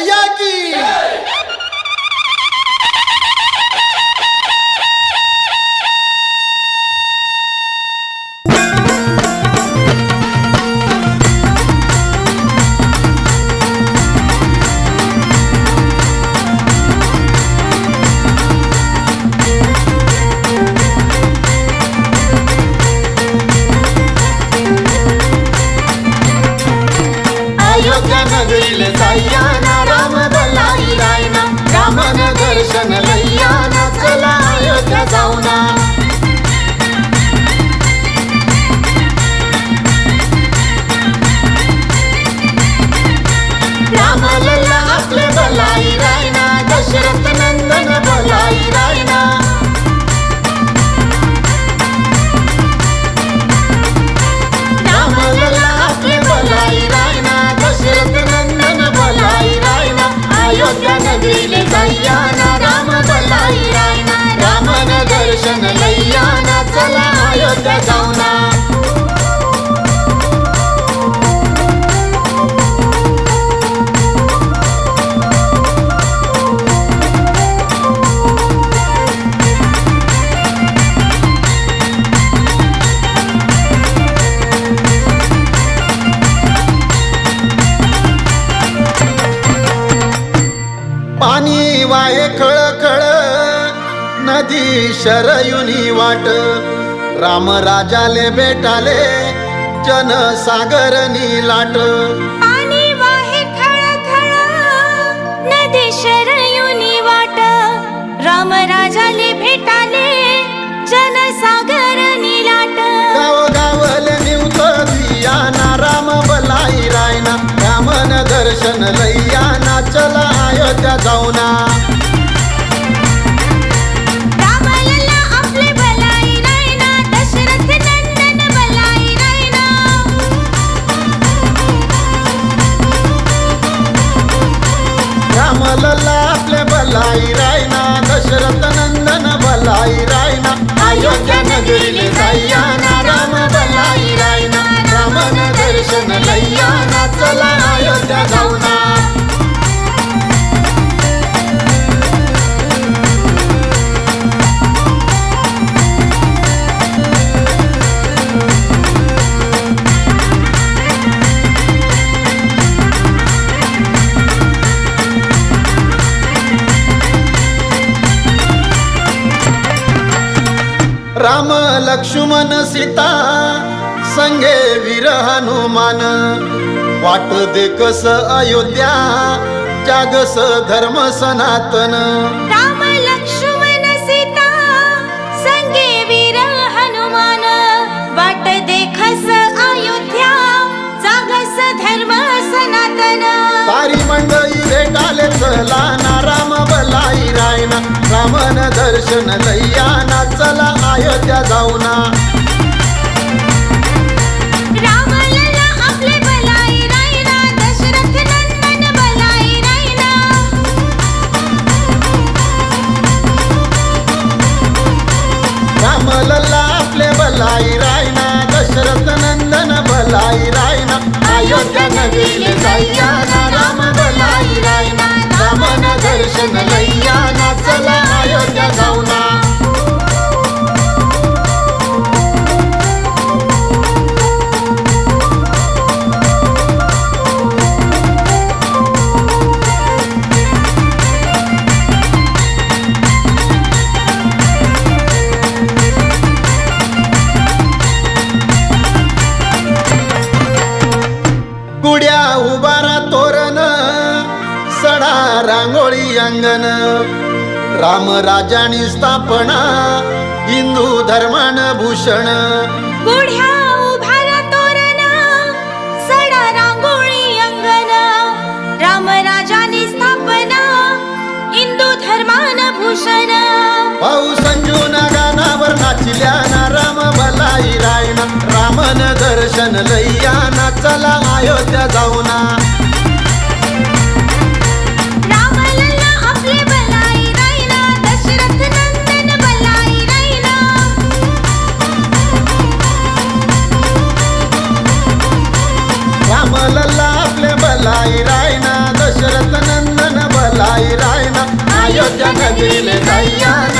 হইয়া কি अयोध्या नगरील जाय्या ना राम दलाई रायना. रामन दर्शन लैया ना चला. पाणी वाहे खळ खळ नदी शरयुनी वाट. राम राजाले भेटाले जनसागर लाट. पाणी वाहे खळखळ नदी शरयुनी वाट. राम राजाले भेटाले जनसागर निलाट गाव गावले निवत दियाना राम बलाई रायना रामन दर्शन लैयाना अयोध्या जाऊना. रामाला आपले भलाई रायना दशरथ नंदन भलाई रायना. आपले राम लक्ष्मण सीता संगे वीर हनुमान. वाट देखस अयोध्या जागस धर्म सनातन. राम लक्ष्मण सीता संगे वीर हनुमान. वाट देखस अयोध्या जागस धर्म सनातन. सारी मंडळी भेटाले चला ना राम बलाई रायना. रामन दर्शन अयोध्या जाऊना रामलला आपले भलाई रायना दशरथ नंदन भलाई रायना अयोध्या नगरीले जायना राम बलाई रायना रामन दर्शन लैयाना अंगण राम राजानी स्थापना हिंदू धर्मान भूषण. गुढ्या उभारा तोरण सडा रांगोळी अंगण. राम राजानी स्थापना हिंदू धर्मान भूषण. पाऊ संजून गानावर नाचल्या ना राम रायना. रामन दर्शन लैयाना चला अयोध्या जाऊना. दशरथ